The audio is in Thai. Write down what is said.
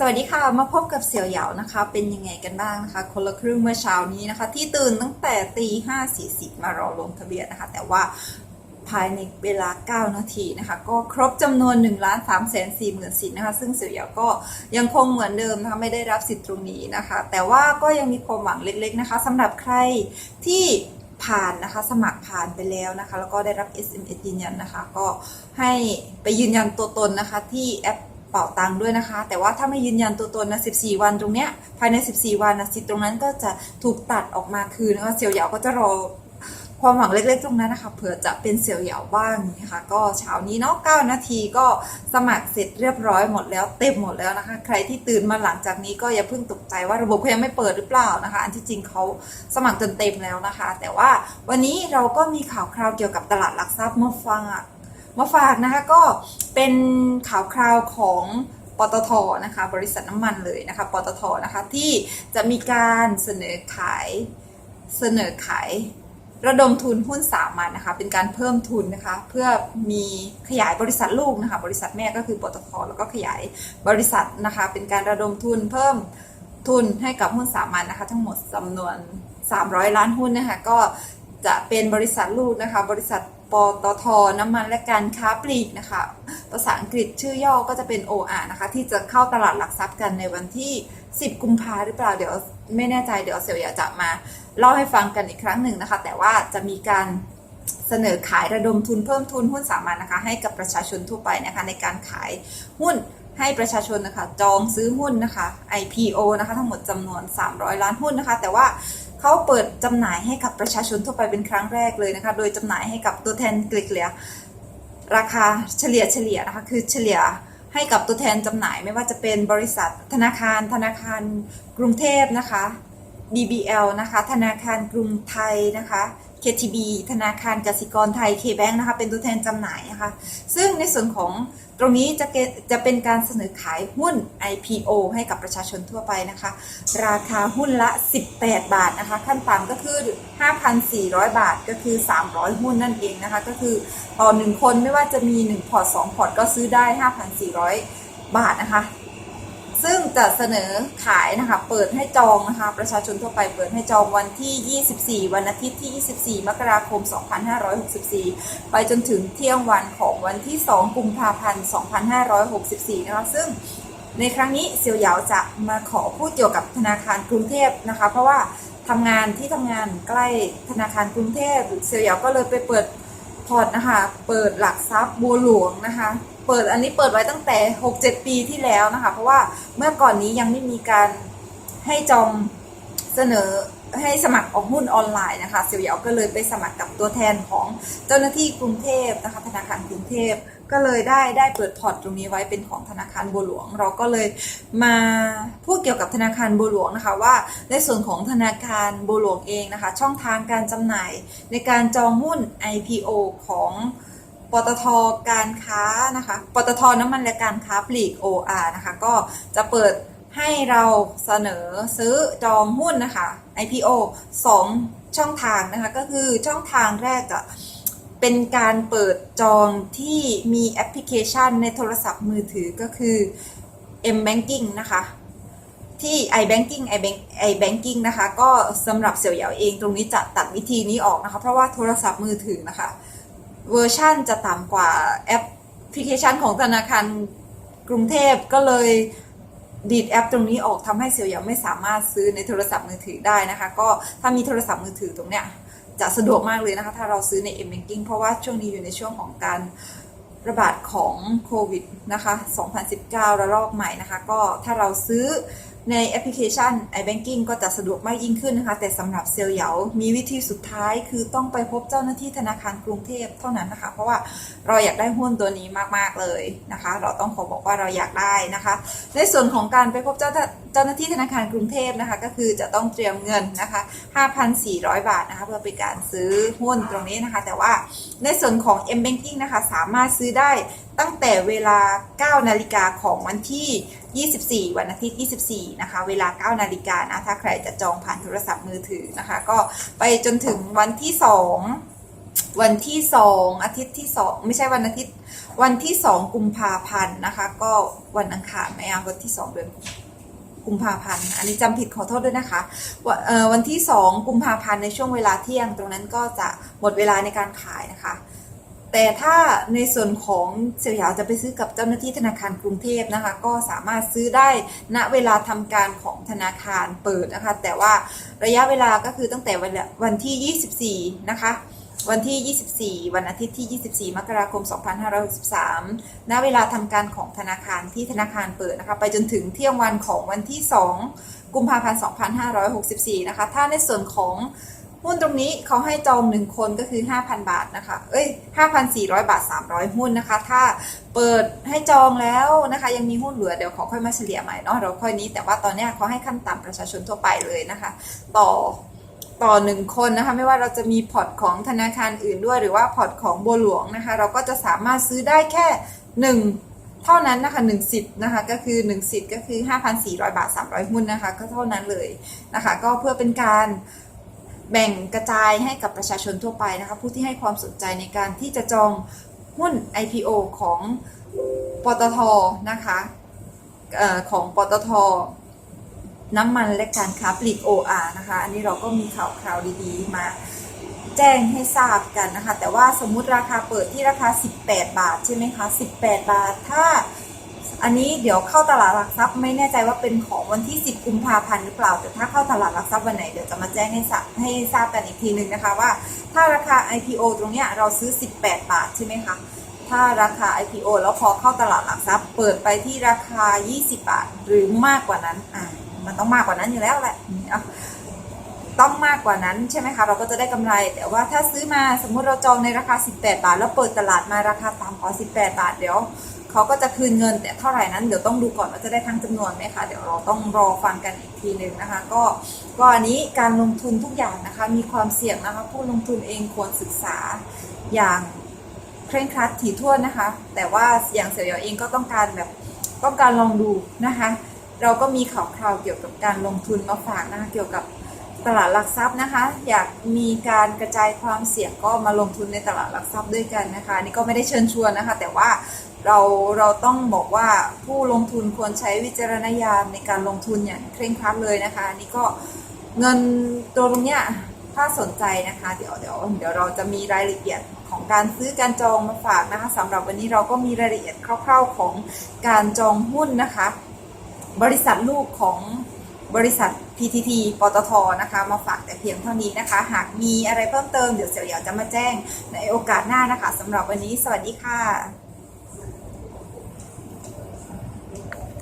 สวัสดีค่ะ มาพบกับเสี่ยวเหยานะคะ เป็นยังไงกันบ้างนะคะ คนละครึ่งเมื่อเช้านี้นะคะ ที่ตื่นตั้งแต่ตีห้าสี่สิบมารอลงทะเบียนนะคะ แต่ว่าภายในเวลา 9 นาทีนะคะ ก็ครบจำนวน1ล้าน3แสน4หมื่นสิทธิ์นะคะ ซึ่งเสี่ยวเหยาก็ยังคงเหมือนเดิมนะคะไม่ได้รับสิทธิ์ตรงนี้นะคะ แต่ว่าก็ยังมีความหวังเล็กๆนะคะสำหรับใครที่ผ่านนะคะสมัครผ่านไปแล้วนะคะ แล้วก็ได้รับ SMS ยืนยันนะคะ ก็ให้ไปยืนยันตัวตนนะคะที่แอป เป่าตังค์ด้วยนะคะ แต่ว่าถ้าไม่ยืนยันตัวตนนะ14 วันตรงเนี้ยภายใน 14 วันนะสิทธิ์ตรงนั้นก็จะถูกตัดออกมาคืนนะคะเสี่ยวเหยาก็จะรอความหวังเล็กๆตรงนั้นนะคะเผื่อจะเป็นเสี่ยวเหยาบ้างนะคะก็เช้านี้เนาะ9นาทีก็สมัครเสร็จเรียบร้อยหมดแล้วเต็มหมดแล้วนะคะ ใครที่ตื่นมาหลังจากนี้ก็อย่าเพิ่งตกใจว่าระบบเขายังไม่เปิดหรือเปล่านะคะ อันที่จริงเขาสมัครจนเต็มแล้วนะคะ แต่ว่าวันนี้เราก็มีข่าวคราวเกี่ยวกับตลาดหลักทรัพย์มาฟังอะ มาฝากนะคะก็เป็นข่าวคราวของปตทนะคะบริษัทน้ำมันเลยนะคะปตทนะคะที่จะมีการเสนอขายเสนอขายระดมทุนหุ้นสามัญนะคะเป็นการเพิ่มทุนนะคะเพื่อมีขยายบริษัทลูกนะคะบริษัทแม่ก็คือปตทแล้วก็ขยายบริษัทนะคะเป็นการระดมทุนเพิ่มทุนให้กับหุ้นสามัญนะคะทั้งหมดจำนวน 300 ล้านหุ้นนะคะก็จะเป็นบริษัทลูกนะคะบริษัท ปตทน้ำมันและการค้าปลีกนะคะ ภาษาอังกฤษชื่อย่อก็จะเป็น OR นะคะ ที่จะเข้าตลาดหลักทรัพย์กันในวันที่ 10 กุมภาหรือเปล่าเดี๋ยวไม่แน่ใจเดี๋ยวเสี่ยวอยากจะมาเล่าให้ฟังกันอีกครั้งหนึ่งนะคะ แต่ว่าจะมีการเสนอขายระดมทุนเพิ่มทุนหุ้นสามัญนะคะ ให้กับประชาชนทั่วไปนะคะ ในการขายหุ้นให้ประชาชนนะคะ จองซื้อหุ้นนะคะ IPO นะคะ ทั้งหมดจำนวน 300 ล้านหุ้นนะคะ แต่ว่า เขาเปิดจำหน่ายให้กับประชาชนทั่วไปเป็นครั้งแรกเลยนะคะ โดยจำหน่ายให้กับตัวแทนเกลี่ยราคาเฉลี่ยเฉลี่ยนะคะ คือเฉลี่ยให้กับตัวแทนจำหน่ายไม่ว่าจะเป็นบริษัทธนาคาร ธนาคารกรุงเทพนะคะ DBL นะคะ ธนาคารกรุงไทยนะคะ KTB ธนาคารกสิกรไทย KBank นะคะ เป็นตัวแทนจำหน่ายนะคะ ซึ่งในส่วนของตรงนี้จะเกจะเป็นการเสนอขายหุ้น IPO ให้กับประชาชนทั่วไปนะคะ ราคาหุ้นละ 18 บาทนะคะ ขั้นต่ำก็คือ 5,400 บาทก็คือ 300 หุ้นนั่นเองนะคะ ก็คือต่อ 1 คนไม่ว่าจะมี 1 พอร์ต 2 พอร์ตก็ซื้อได้ 5,400 บาทนะคะ จะเสนอขายนะคะเปิดให้จองนะคะประชาชนทั่วไปเปิดให้จองวันที่ 24 วันอาทิตย์ที่ 24 มกราคม 2564 ไปจนถึงเที่ยงวันของวันที่ 2 กุมภาพันธ์ 2564 นะคะซึ่งในครั้งนี้เซียวเหยาจะมาขอพูดเกี่ยวกับธนาคารกรุงเทพนะคะ เพราะว่าทำงานที่ทำงานใกล้ธนาคารกรุงเทพเซียวเหยาก็เลยไปเปิดพอร์ตนะคะ เปิดหลักทรัพย์บัวหลวงนะคะ เปิดอันนี้เปิดไว้ตั้งแต่ 6-7 ปีที่แล้วนะคะ เพราะว่าเมื่อก่อนนี้ยังไม่มีการให้จองเสนอให้สมัครออกหุ้นออนไลน์นะคะเสี่ยวเหยาก็เลยไปสมัครกับตัวแทนของเจ้าหน้าที่กรุงเทพนะคะธนาคารกรุงเทพก็เลยได้ได้เปิดพอร์ตตรงนี้ไว้เป็นของธนาคารบัวหลวง เราก็เลยมาพูดเกี่ยวกับธนาคารบัวหลวงนะคะว่าในส่วนของธนาคารบัวหลวงเองนะคะ ช่องทางการจำหน่ายในการจองหุ้น IPO ของ ปตทการค้านะคะปตทน้ำมันและการค้าปลีก OR นะคะ ก็จะเปิดให้เราเสนอซื้อจองหุ้นนะคะ IPO 2 ช่องทางนะคะ ก็คือช่องทางแรกจะเป็นการเปิดจองที่มีแอปพลิเคชันในโทรศัพท์มือถือก็คือ M Banking นะคะที่ iBanking iBank iBanking นะคะ ก็สำหรับเสี่ยวเหยาเองตรงนี้จะตัดวิธีนี้ออกนะคะ เพราะว่าโทรศัพท์มือถือนะคะ เวอร์ชั่นจะต่ำกว่าแอปพลิเคชันของธนาคารกรุงเทพก็เลยดีดแอปตรงนี้ออกทำให้เซียวหยาไม่สามารถซื้อในโทรศัพท์มือถือได้นะคะ ก็ถ้ามีโทรศัพท์มือถือตรงเนี้ยจะสะดวกมากเลยนะคะ ถ้าเราซื้อใน m banking เพราะว่าช่วงนี้อยู่ในช่วงของการระบาดของโควิดนะคะ 2019 ระลอกใหม่นะคะ ก็ถ้าเราซื้อ ในแอปพลิเคชัน iBanking ก็จะสะดวกมากยิ่งขึ้นนะคะ แต่สำหรับเซลล์เหยา มีวิธีสุดท้ายคือต้องไปพบเจ้าหน้าที่ธนาคารกรุงเทพเท่านั้นนะคะ เพราะว่าเราอยากได้หุ้นตัวนี้มากๆเลยนะคะ เราต้องขอบอกว่าเราอยากได้นะคะ ในส่วนของการไปพบเจ้าเจ้าหน้าที่ธนาคารกรุงเทพนะคะ ก็คือจะต้องเตรียมเงินนะคะ 5,400 บาทนะคะ เพื่อเป็นการซื้อหุ้นตรงนี้นะคะ แต่ว่าในส่วนของ M Banking นะคะ สามารถซื้อได้ตั้งแต่เวลา 9 นาฬิกาของวันที่ 24 วันอาทิตย์ 24 นะคะ เวลา 9 นาฬิกานะ ถ้าใครจะจองผ่านโทรศัพท์มือถือนะคะ ก็ไปจนถึงวันที่ 2 วันที่ 2 อาทิตย์ที่ 2 ไม่ใช่วันอาทิตย์ วันที่ 2 กุมภาพันธ์นะคะ ก็วันอังคารไหมอะวันที่ 2 เดือนกุมภาพันธ์ อันนี้จำผิดขอโทษด้วยนะคะววันที่ 2 กุมภาพันธ์ในช่วงเวลาเที่ยงตรงนั้นก็จะหมดเวลาในการขายนะคะ แต่ถ้าในส่วนของเสี่ยวหยาจะไปซื้อกับเจ้าหน้าที่ธนาคารกรุงเทพนะคะ ก็สามารถซื้อได้ณเวลาทำการของธนาคารเปิดนะคะ แต่ว่าระยะเวลาก็คือตั้งแต่วันวันที่ 24 นะคะวันที่ 24 วันอาทิตย์ที่ 24 มกราคม 2563 ณ เวลาทำการของธนาคารที่ธนาคารเปิดนะคะ ไปจนถึงเที่ยงวันของวันที่ 2 กุมภาพันธ์ 2564 นะคะ ถ้าในส่วนของ หุ้นตรงนี้เขาให้จอง1คนก็คือ 5,000 บาทนะคะ เอ้ย 5,400 บาท 300 หุ้นนะคะ ถ้าเปิดให้จองแล้วนะคะ ยังมีหุ้นเหลือเดี๋ยวเขาค่อยมาเฉลี่ยใหม่เนาะเราค่อยนี้แต่ว่าตอนนี้เขาให้ขั้นต่ำประชาชนทั่วไปเลยนะคะ ต่อต่อหนึ่งคนนะคะไม่ว่าเราจะมีพอร์ตของธนาคารอื่นด้วยหรือว่าพอร์ตของบัวหลวงนะคะ เราก็จะสามารถซื้อได้แค่หนึ่งเท่านั้นนะคะหนึ่งสิทธิ์นะคะก็คือหนึ่งสิทธิ์ก็คือ 5,400 บาท 300 หุ้นนะคะ ก็เท่านั้นเลยนะคะ ก็เพื่อเป็นการ แบ่งกระจายให้กับประชาชนทั่วไปนะคะผู้ที่ให้ความสนใจในการที่จะจองหุ้น IPO ของปตทนะคะออของปตทน้ำมันและการค้าปลีก OR นะคะ อันนี้เราก็มีข่าวคราวดีๆ มาแจ้งให้ทราบกันนะคะ แต่ว่าสมมุติราคาเปิดที่ราคา 18 บาท ใช่ไหมคะ 18 บาท ถ้า อันนี้เดี๋ยวเข้าตลาดหลักทรัพย์ไม่แน่ใจว่าเป็นของวันที่ 10 กุมภาพันธ์หรือเปล่า แต่ถ้าเข้าตลาดหลักทรัพย์วันไหนเดี๋ยวจะมาแจ้งให้ทราบให้ทราบกันอีกทีหนึ่งนะคะว่า ถ้าราคา IPO ตรงเนี้ยเราซื้อ 18 บาทใช่ไหมคะ ถ้าราคา IPO แล้วพอเข้าตลาดหลักทรัพย์ เปิดไปที่ราคา 20 บาท หรือมากกว่านั้นอ่ามันต้องมากกว่านั้นอยู่แล้วแหละต้องมากกว่านั้นใช่ไหมคะ เราก็จะได้กำไร แต่ว่าถ้าซื้อมาสมมุติเราจองในราคา 18 บาท แล้วเปิดตลาดมาราคาต่ำกว่า 18 บาท เดี๋ยว เขาก็จะคืนเงินแต่เท่าไหร่นั้นเดี๋ยวต้องดูก่อนว่าจะได้ทั้งจำนวนไหมคะเดี๋ยวเราต้องรอฟังกันอีกทีหนึ่งนะคะ ก็ก็อันนี้การลงทุนทุกอย่างนะคะ มีความเสี่ยงนะคะ ผู้ลงทุนเองควรศึกษาอย่างเคร่งครัดถี่ถ้วนนะคะ แต่ว่าอย่างเสี่ยวเหยาเองก็ต้องการแบบต้องการลองดูนะคะ เราก็มีข่าวคราวเกี่ยวกับการลงทุนมาฝากนะคะเกี่ยวกับตลาดหลักทรัพย์นะคะ อยากมีการกระจายความเสี่ยงก็มาลงทุนในตลาดหลักทรัพย์ด้วยกันนะคะนี่ก็ไม่ได้เชิญชวนนะคะ แต่ว่า เราเราต้องบอกว่าผู้ลงทุนควรใช้วิจารณญาณในการลงทุนอย่างเคร่งครัดเลยนะคะ นี่ก็เงินตัวตรงเนี้ยถ้าสนใจนะคะ เดี๋ยวเดี๋ยวเดี๋ยวเราจะมีรายละเอียดของการซื้อการจองมาฝากนะคะสำหรับวันนี้เราก็มีรายละเอียดคร่าวๆของการจองหุ้นนะคะ บริษัทลูกของบริษัท PTT ปตทนะคะ มาฝากแต่เพียงเท่านี้นะคะ หากมีอะไรเพิ่มเติมเดี๋ยวเสี่ยวจะมาแจ้งในโอกาสหน้านะคะสำหรับวันนี้สวัสดีค่ะ